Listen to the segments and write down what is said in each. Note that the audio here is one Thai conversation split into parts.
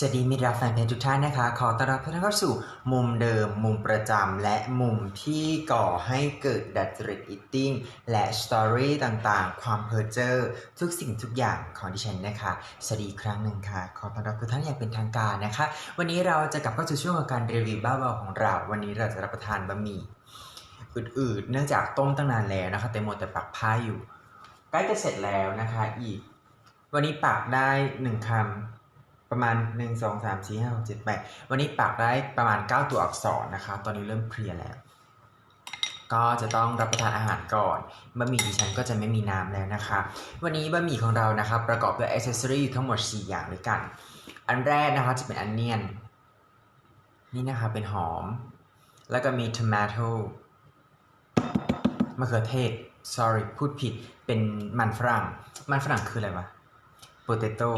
สวัสดีมิตรรักแฟนเพลงทุกท่านนะคะ ขอต้อนรับทุกท่านเข้าสู่มุมเดิม มุมประจำและมุมที่ก่อให้เกิดดัตจริตอิตติ้งและสตอรี่ต่างๆ ความเพอร์เจอร์ทุกสิ่งทุกอย่างของดิฉันนะคะ สวัสดีครั้งหนึ่งค่ะ ขอต้อนรับทุกท่านอย่างเป็นทางการนะคะ วันนี้เราจะกลับเข้าสู่ช่วงของการรีวิวบ้าบอของเรา วันนี้เราจะรับประทานบะหมี่อืดๆเนื่องจากต้มตั้งนานแล้วนะคะแต่หมดแต่ปักผ้าอยู่ใกล้จะเสร็จแล้วนะคะ อีก วันนี้ปักได้หนึ่งคำ ประมาณ 1 2 3 4 5 6 7 8 วันนี้ปักได้ประมาณ 9 ตัวอักษรนะคะ ตอนนี้เริ่มเพลียแล้ว ก็จะต้องรับประทานอาหารก่อนบะหมี่ดิฉันก็จะไม่มีน้ำแล้วนะคะ วันนี้บะหมี่ของเรานะคะประกอบด้วยอ c เซสซอรี่ทั้งหมด 4 อย่างด้วยกัน อันแรกนะคะจะเป็นอันเนียน นี่นะคะเป็นหอม แล้วก็มีท o ม a t o มะเขือเทศ sorry พูดผิด เป็นมันฝรั่ง มันฝรั่งคืออะไรวะ potato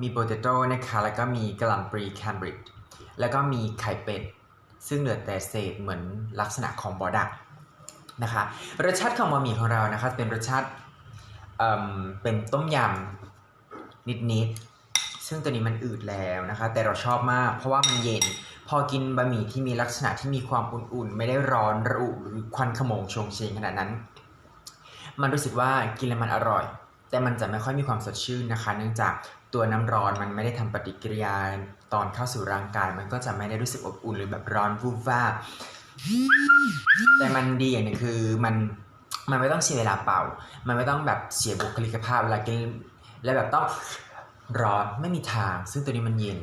มีโปเตโต้นะคะแล้วก็มีกะหล่ำปลีแคมบริดแล้วก็มีไข่เป็ด ซึ่งเหลือแต่เศษเหมือนลักษณะของบอดักนะคะรสชาติของบะหมี่ของเรานะคะเป็นรสชาติเเป็นต้มยำนิดๆซึ่งตัวนี้มันอืดแล้วนะคะ แต่เราชอบมาก เพราะว่ามันเย็น พอกินบะหมี่ที่มีลักษณะที่มีความอุ่นๆ ไม่ได้ร้อนระอุหรือควันขโมงชงเชงขนาดนั้น มันรู้สึกว่ากินแล้วมันอร่อย แต่มันจะไม่ค่อยมีความสดชื่นนะคะ เนื่องจากตัวน้ำร้อนมันไม่ได้ทำปฏิกิริยาตอนเข้าสู่ร่างกาย มันก็จะไม่ได้รู้สึกอบอุ่นหรือแบบร้อนวูบวาบแต่มันดีอย่างหนึงคือมันมันไม่ต้องเสียเวลาเป่า มันไม่ต้องแบบเสียบุคลิกภาพเวลากินแล้วแบบต้องร้อนไม่มีทาง ซึ่งตัวนี้มันเย็น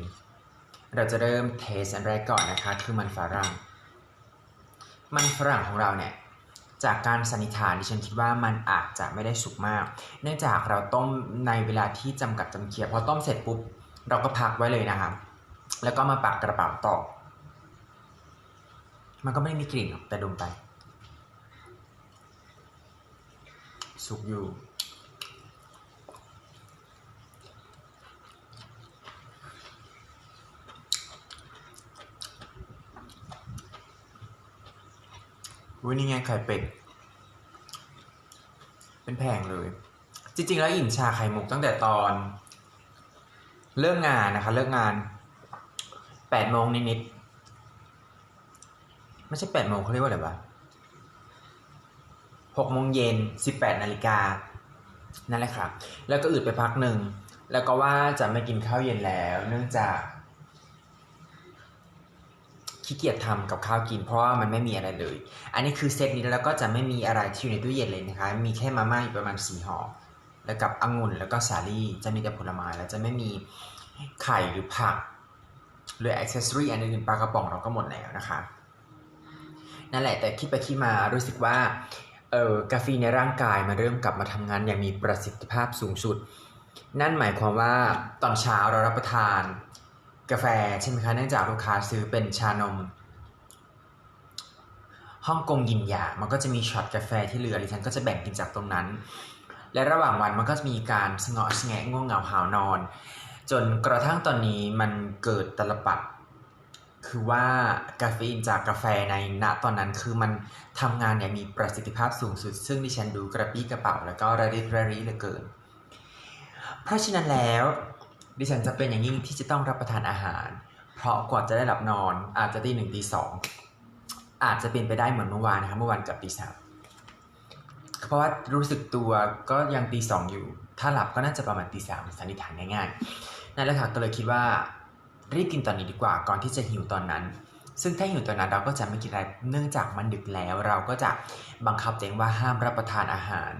เราจะเริ่มเทสอันแรกก่อนนะคะ คือมันฝรั่ง มันฝรั่งของเราเนี่ย จากการสันนิษฐานดิฉันคิดว่ามันอาจจะไม่ได้สุกมาก เนื่องจากเราต้มในเวลาที่จำกัดจำเคียพอต้มเสร็จปุ๊บเราก็พักไว้เลยนะครับ แล้วก็มาปักกระเป๋าต่อ มันก็ไม่ได้มีกลิ่นแต่ดมไป สุกอยู่ วันนี้ไงไข่เป็ด เป็นแผงเลย จริง ๆ แล้วอิ่มชาไข่มุกตั้งแต่ตอน เลิกงานนะคะ เลิกงานแปดโมงนิดๆไม่ใช่แปดโมงเขาเรียกว่าอะไรวะหกโมงเย็นสิบแปดนาฬิกานั่นแหละครับ แล้วก็อืดไปพักหนึ่ง แล้วก็ว่าจะไม่กินข้าวเย็นแล้ว เนื่องจาก ขี้เกียจทำกับข้าวกิน เพราะว่ามันไม่มีอะไรเลย อันนี้คือเซตนี้แล้วก็จะไม่มีอะไรที่อยู่ในตู้เย็นเลยนะคะ มีแค่มาม่าอยู่ประมาณสี่ห่อแล้วกับองุ่นแล้วก็สาลี่จะมีแต่ผลไม้แล้วจะไม่มีไข่หรือผักหรืออ c เซสซอรี่อันอื่นปลากระป๋องเราก็หมดแล้วนะคะนั่นแหละแต่คิดไปคิดมารู้สึกว่าเออกาแฟในร่างกายมันเริ่มกลับมาทำงานอย่างมีประสิทธิภาพสูงสุด นั่นหมายความว่าตอนเช้าเรารับประทาน กาแฟใช่ไหมคะเนื่องจากลูกค้าซื้อเป็นชานมฮ่องกงยินหยา มันก็จะมีช็อตกาแฟที่เหลือดิฉันก็จะแบ่งกินจากตรงนั้น และระหว่างวันมันก็จะมีการสงอชแงะง่วงเหงาหาวนอน จนกระทั่งตอนนี้มันเกิดตลปัด คือว่ากาเฟอีนจากกาแฟในณตอนนั้นคือมันทำงานอย่างมีประสิทธิภาพสูงสุด ซึ่งดิฉันดูกระปี้กระเป๋าแล้วก็ระริระริเหลือเกิน เพราะฉะนั้นแล้ว ดิฉันจะเป็นอย่างยิ่งที่จะต้องรับประทานอาหาร เพราะกว่าจะได้หลับนอนอาจจะตีหนึ่งตีสองอาจจะเป็นไปได้เหมือนเมื่อวานนะครับเมื่อวานกับตีสามเพราะว่ารู้สึกตัวก็ยังตีสองอยู่ ถ้าหลับก็น่าจะประมาณตีสามสันนิษฐานง่ายๆนั่นแหละค่ะก็เลยคิดว่ารีบกินตอนนี้ดีกว่าก่อนที่จะหิวตอนนั้น ซึ่งถ้าหิวตอนนั้นเราก็จะไม่กินอะไรเนื่องจากมันดึกแล้ว เราก็จะบังคับตัวเองว่าห้ามรับประทานอาหาร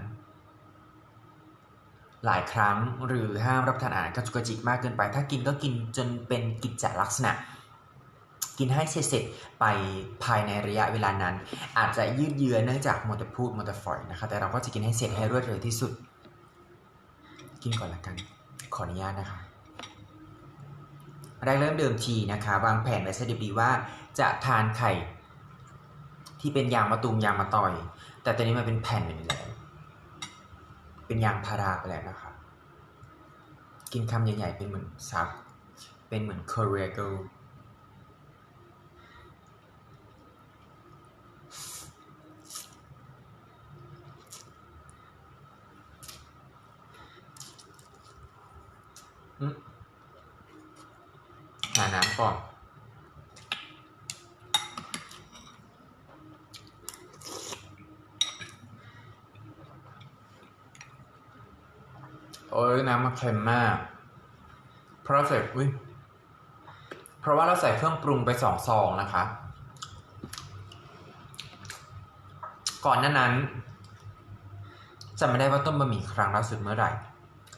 หลายครั้งหรือห้ามรับประทานอาหารกระจุกกระจิกมากเกินไป ถ้ากินก็กินจนเป็นกิจจลักษณะ กินให้เสร็จๆไปภายในระยะเวลานั้น อาจจะยืดเยื้อเนื่องจากมัวแต่พูดมัวแต่ฝอยนะคะแต่เราก็จะกินให้เสร็จให้รวดเร็วที่สุด กินก่อนละกัน ขออนุญาตนะคะแรกเริ่มเดิมทีนะคะ วางแผนไว้ซะดีๆว่าจะทานไข่ที่เป็นยางมะตูมยางมะตอย แต่ตอนนี้มันเป็นแผ่นอยู่แล้ว เป็นยางพาราไปแล้วนะคะกินคำใหญ่ๆเป็นเหมือนซับเป็นเหมือนคอเรียโกหาน้ำก่อน โอ้ยน้ำมันเค็มมาก เพราะเราใส่อุ้ยเพราะว่าเราใส่เครื่องปรุงไปสองซองนะคะ ก่อนหน้านั้นจำไม่ได้ว่าต้มบะหมี่ครั้งล่าสุดเมื่อไหร่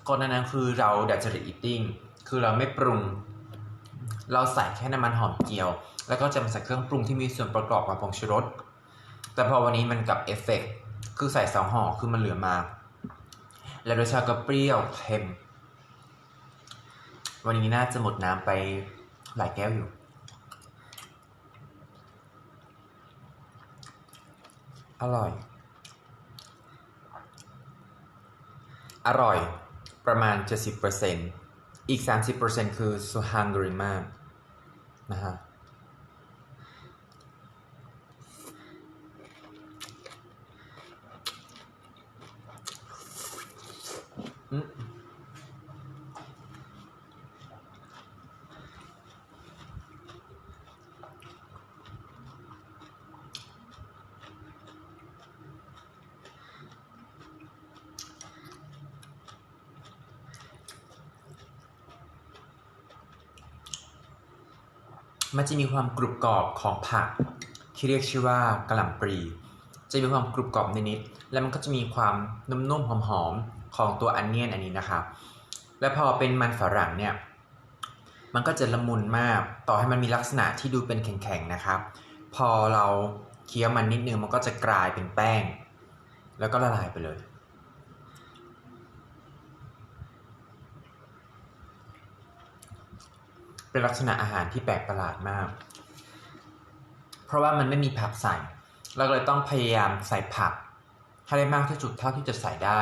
ก่อนหน้านั้นคือเราดัจจริตอิตติ้งคือเราไม่ปรุง เราใส่แค่น้ำมันหอมเจียว แล้วก็จะมาใส่เครื่องปรุงที่มีส่วนประกอบกับผงชูรส แต่พอวันนี้มันกับเอฟเฟกต์คือใส่สองห่อคือมันเหลือมา แล้วรสชาติก็เปรี้ยวเค็ม วันนี้น่าจะหมดน้ำไปหลายแก้วอยู่ อร่อย อร่อยประมาณ 70%อีก 30%คือ so hungry มากนะฮะ มันจะมีความกรุบกรอบของผัก ที่เรียกชื่อว่ากระหล่ำปลี จะมีความกรุบกรอบนิดๆแล้วมันก็จะมีความนุ่มๆหอมๆของตัวอันเนียนอันนี้นะครับและพอเป็นมันฝรั่งเนี่ย มันก็จะละมุนมาก ต่อให้มันมีลักษณะที่ดูเป็นแข็งๆนะครับ พอเราเคี้ยวมันนิดนึงมันก็จะกลายเป็นแป้ง แล้วก็ละลายไปเลย เป็นลักษณะอาหารที่แปลกประหลาดมาก เพราะว่ามันไม่มีผักใส่ เราเลยต้องพยายามใส่ผักให้ได้มากที่สุดเท่าที่จะใส่ได้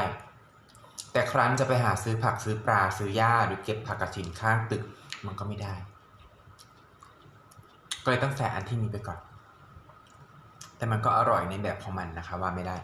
แต่ครั้นจะไปหาซื้อผักซื้อปลาซื้อหญ้าหรือเก็บผักกระถินข้างตึกมันก็ไม่ได้ ก็เลยต้องใส่อันที่มีไปก่อน แต่มันก็อร่อยในแบบของมันนะคะว่าไม่ได้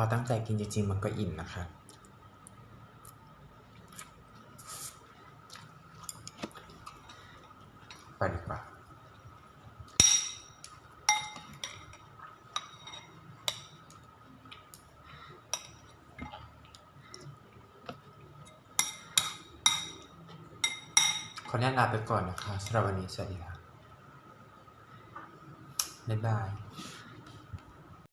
อตั้งใจกินจริงๆมันก็อิ่มนะคะ ไปดีกว่าขอแนะลาไปก่อนนะคะสำหรับวันนี้สวัสดีค่ะบ๊ายบาย